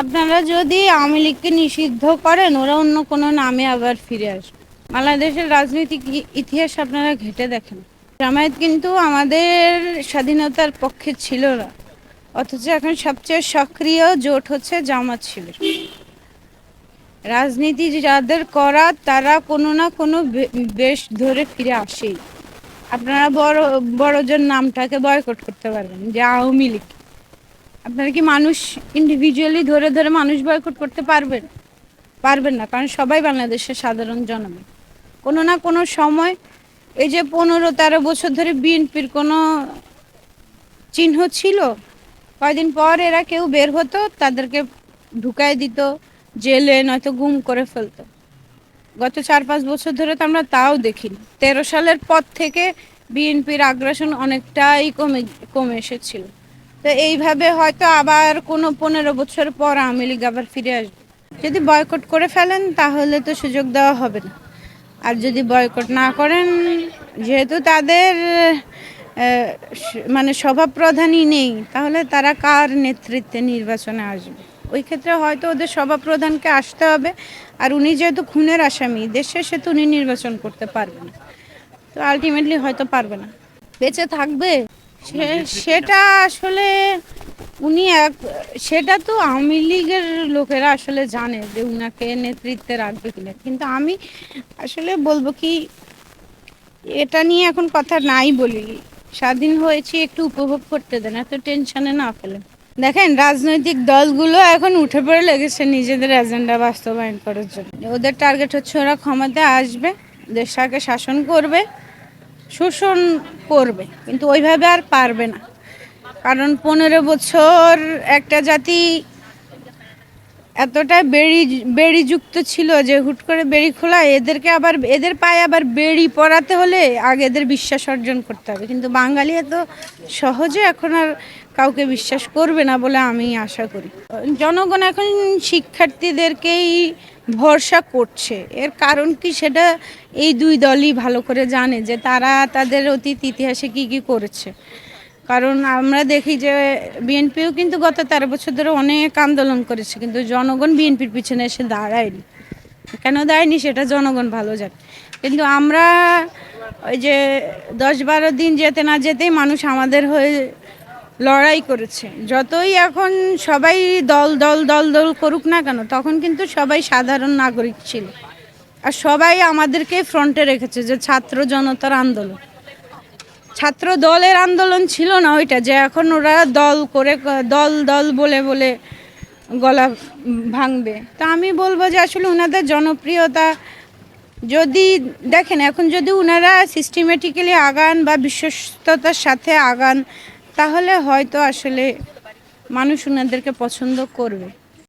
আপনারা যদি আওয়ামী লীগকে নিষিদ্ধ করেন, ওরা অন্য কোনো নামে আবার ফিরে আসবে। বাংলাদেশের রাজনৈতিক ইতিহাস আপনারা ঘেটে দেখেন। জামায়াত কিন্তু আমাদের স্বাধীনতার পক্ষে ছিল না। অথচ এখন সবচেয়ে সক্রিয় জোট হচ্ছে জামাত শিবির। রাজনীতি যাদের করা, তারা কোনো না কোনো বেশ ধরে ফিরে আসেই। আপনারা বড়, বড়জন নামটাকে বয়কট করতে পারবেন, যে আওয়ামী লীগ। আপনারা কি মানুষ ইন্ডিভিজুয়ালি ধরে ধরে মানুষ বয়কট করতে পারবেন? পারবেন না, কারণ সবাই বাংলাদেশের সাধারণ জনগণ। কোনো না কোনো সময় এই যে পনেরো তেরো বছর ধরে বিএনপির কোনো চিহ্ন ছিল, কয়দিন পর এরা কেউ বের হতো, তাদেরকে ঢুকায় দিত, জেলে নয়তো গুম করে ফেলতো। গত চার পাঁচ বছর ধরে তো আমরা তাও দেখিনি। তেরো সালের পর থেকে বিএনপির আগ্রাসন অনেকটাই কমে কমে এসেছিল। তো এইভাবে হয়তো আবার কোনো পনেরো বছর পর আওয়ামী লীগ আবার ফিরে আসবে। যদি বয়কট করে ফেলেন, তাহলে তো সুযোগ দেওয়া হবে না। আর যদি বয়কট না করেন, যেহেতু তাদের মানে সভাপ্রধানই নেই, তাহলে তারা কার নেতৃত্বে নির্বাচনে আসবে? ওই ক্ষেত্রে হয়তো ওদের সভাপ্রধানকে আসতে হবে। আর উনি যেহেতু খুনের আসামি, দেশে সে তো উনি নির্বাচন করতে পারবেন না। তো আলটিমেটলি হয়তো পারবে না। বেঁচে থাকবে? সেটা আসলে উনি এক, সেটা তো আওয়ামী লীগের লোকেরা আসলে জানে যে উনাকে নেতৃত্বে রাখবে কিনা। কিন্তু আমি আসলে বলব কি, এটা নিয়ে এখন কথা নাই বলি। স্বাধীন হয়েছি, একটু উপভোগ করতে দেন, এত টেনশনে না ফেলেন। দেখেন, রাজনৈতিক দলগুলো এখন উঠে পড়ে লেগেছে নিজেদের এজেন্ডা বাস্তবায়ন করার জন্য। ওদের টার্গেট হচ্ছে ওরা ক্ষমতায় আসবে দেশটাকে শাসন করবে। শোষণ করবে কিন্তু ওইভাবে আর পারবে না। কারণ পনেরো বছর একটা জাতি এতটা বেড়ি বেড়িযুক্ত ছিল যে হুট করে বেড়ি খোলা এদেরকে আবার, এদের পায়ে আবার বেড়ি পরাতে হলে আগে এদের বিশ্বাস অর্জন করতে হবে। কিন্তু বাঙালি এত সহজে এখন আর কাউকে বিশ্বাস করবে না বলে আমি আশা করি। জনগণ এখন শিক্ষার্থীদেরকেই ভরসা করছে। এর কারণ কি সেটা এই দুই দলই ভালো করে জানে যে তারা তাদের অতীত ইতিহাসে কি কি করেছে। কারণ আমরা দেখি যে বিএনপিও কিন্তু গত তেরো বছর ধরে অনেক আন্দোলন করেছে, কিন্তু জনগণ বিএনপির পিছনে এসে দাঁড়ায়নি। কেন দাঁড়ায়নি সেটা জনগণ ভালো জানে। কিন্তু আমরা ওই যে দশ বারো দিন যেতে না যেতেই মানুষ আমাদের হয়ে লড়াই করেছে। যতই এখন সবাই দল দল দল দল করুক না কেন, তখন কিন্তু সবাই সাধারণ নাগরিক ছিল। আর সবাই আমাদেরকে ফ্রন্টে রেখেছে যে ছাত্র জনতার আন্দোলন। ছাত্র দলের আন্দোলন ছিল না ওইটা, যে এখন ওরা দল করে, দল দল বলে বলে গলা ভাঙবে। তা আমি বলব যে আসলে ওনাদের জনপ্রিয়তা যদি, দেখেন এখন যদি ওনারা সিস্টেমেটিক্যালি আগান বা বিশ্বস্ততার সাথে আগান, তাহলে হয়তো আসলে মানুষ ওনাদেরকে পছন্দ করবে।